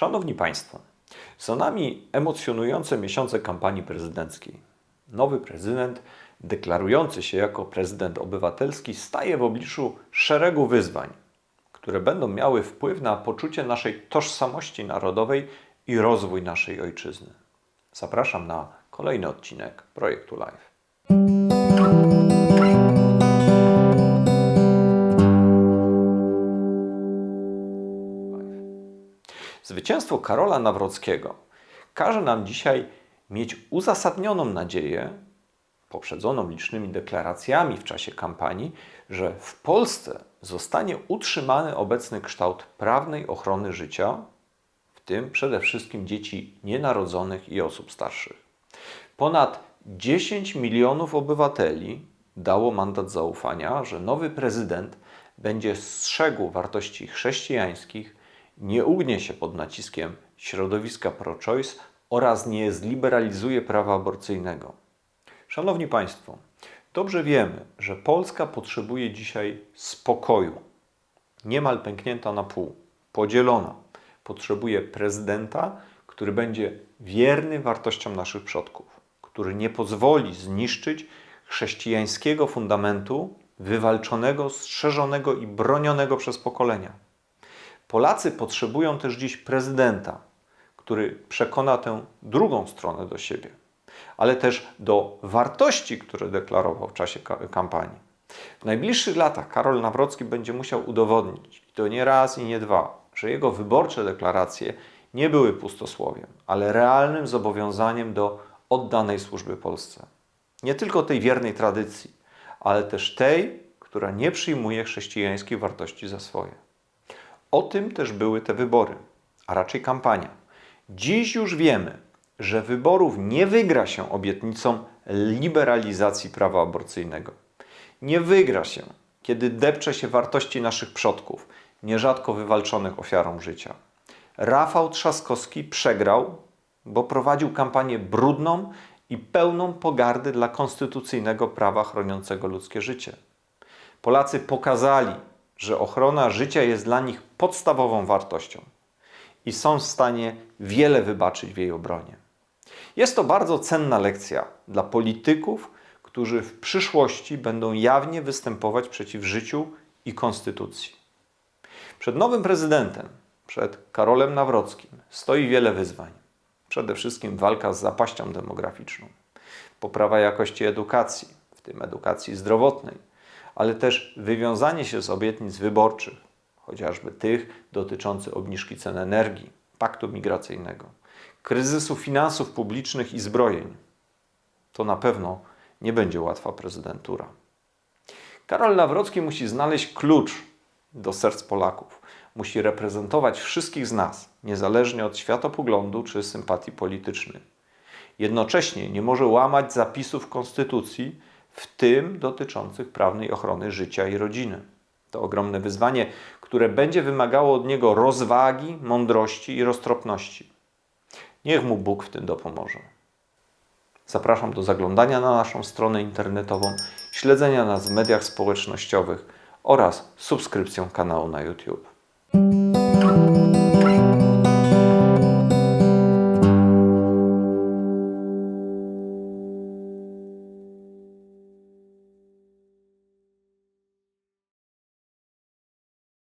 Szanowni Państwo, za nami emocjonujące miesiące kampanii prezydenckiej. Nowy prezydent, deklarujący się jako prezydent obywatelski, staje w obliczu szeregu wyzwań, które będą miały wpływ na poczucie naszej tożsamości narodowej i rozwój naszej ojczyzny. Zapraszam na kolejny odcinek projektu Live. Zwycięstwo Karola Nawrockiego każe nam dzisiaj mieć uzasadnioną nadzieję, poprzedzoną licznymi deklaracjami w czasie kampanii, że w Polsce zostanie utrzymany obecny kształt prawnej ochrony życia, w tym przede wszystkim dzieci nienarodzonych i osób starszych. Ponad 10 milionów obywateli dało mandat zaufania, że nowy prezydent będzie strzegł wartości chrześcijańskich, nie ugnie się pod naciskiem środowiska pro-choice oraz nie zliberalizuje prawa aborcyjnego. Szanowni Państwo, dobrze wiemy, że Polska potrzebuje dzisiaj spokoju. Niemal pęknięta na pół, podzielona. Potrzebuje prezydenta, który będzie wierny wartościom naszych przodków, który nie pozwoli zniszczyć chrześcijańskiego fundamentu wywalczonego, strzeżonego i bronionego przez pokolenia. Polacy potrzebują też dziś prezydenta, który przekona tę drugą stronę do siebie, ale też do wartości, które deklarował w czasie ka- kampanii. W najbliższych latach Karol Nawrocki będzie musiał udowodnić, i to nie raz i nie dwa, że jego wyborcze deklaracje nie były pustosłowiem, ale realnym zobowiązaniem do oddanej służby Polsce. Nie tylko tej wiernej tradycji, ale też tej, która nie przyjmuje chrześcijańskich wartości za swoje. O tym też były te wybory, a raczej kampania. Dziś już wiemy, że wyborów nie wygra się obietnicą liberalizacji prawa aborcyjnego. Nie wygra się, kiedy depcze się wartości naszych przodków, nierzadko wywalczonych ofiarą życia. Rafał Trzaskowski przegrał, bo prowadził kampanię brudną i pełną pogardy dla konstytucyjnego prawa chroniącego ludzkie życie. Polacy pokazali, że ochrona życia jest dla nich podstawową wartością i są w stanie wiele wybaczyć w jej obronie. Jest to bardzo cenna lekcja dla polityków, którzy w przyszłości będą jawnie występować przeciw życiu i konstytucji. Przed nowym prezydentem, przed Karolem Nawrockim, stoi wiele wyzwań. Przede wszystkim walka z zapaścią demograficzną, poprawa jakości edukacji, w tym edukacji zdrowotnej, ale też wywiązanie się z obietnic wyborczych, chociażby tych dotyczących obniżki cen energii, paktu migracyjnego, kryzysu finansów publicznych i zbrojeń. To na pewno nie będzie łatwa prezydentura. Karol Nawrocki musi znaleźć klucz do serc Polaków. Musi reprezentować wszystkich z nas, niezależnie od światopoglądu czy sympatii politycznych. Jednocześnie nie może łamać zapisów Konstytucji, w tym dotyczących prawnej ochrony życia i rodziny. To ogromne wyzwanie, które będzie wymagało od niego rozwagi, mądrości i roztropności. Niech mu Bóg w tym dopomoże. Zapraszam do zaglądania na naszą stronę internetową, śledzenia nas w mediach społecznościowych oraz subskrypcją kanału na YouTube.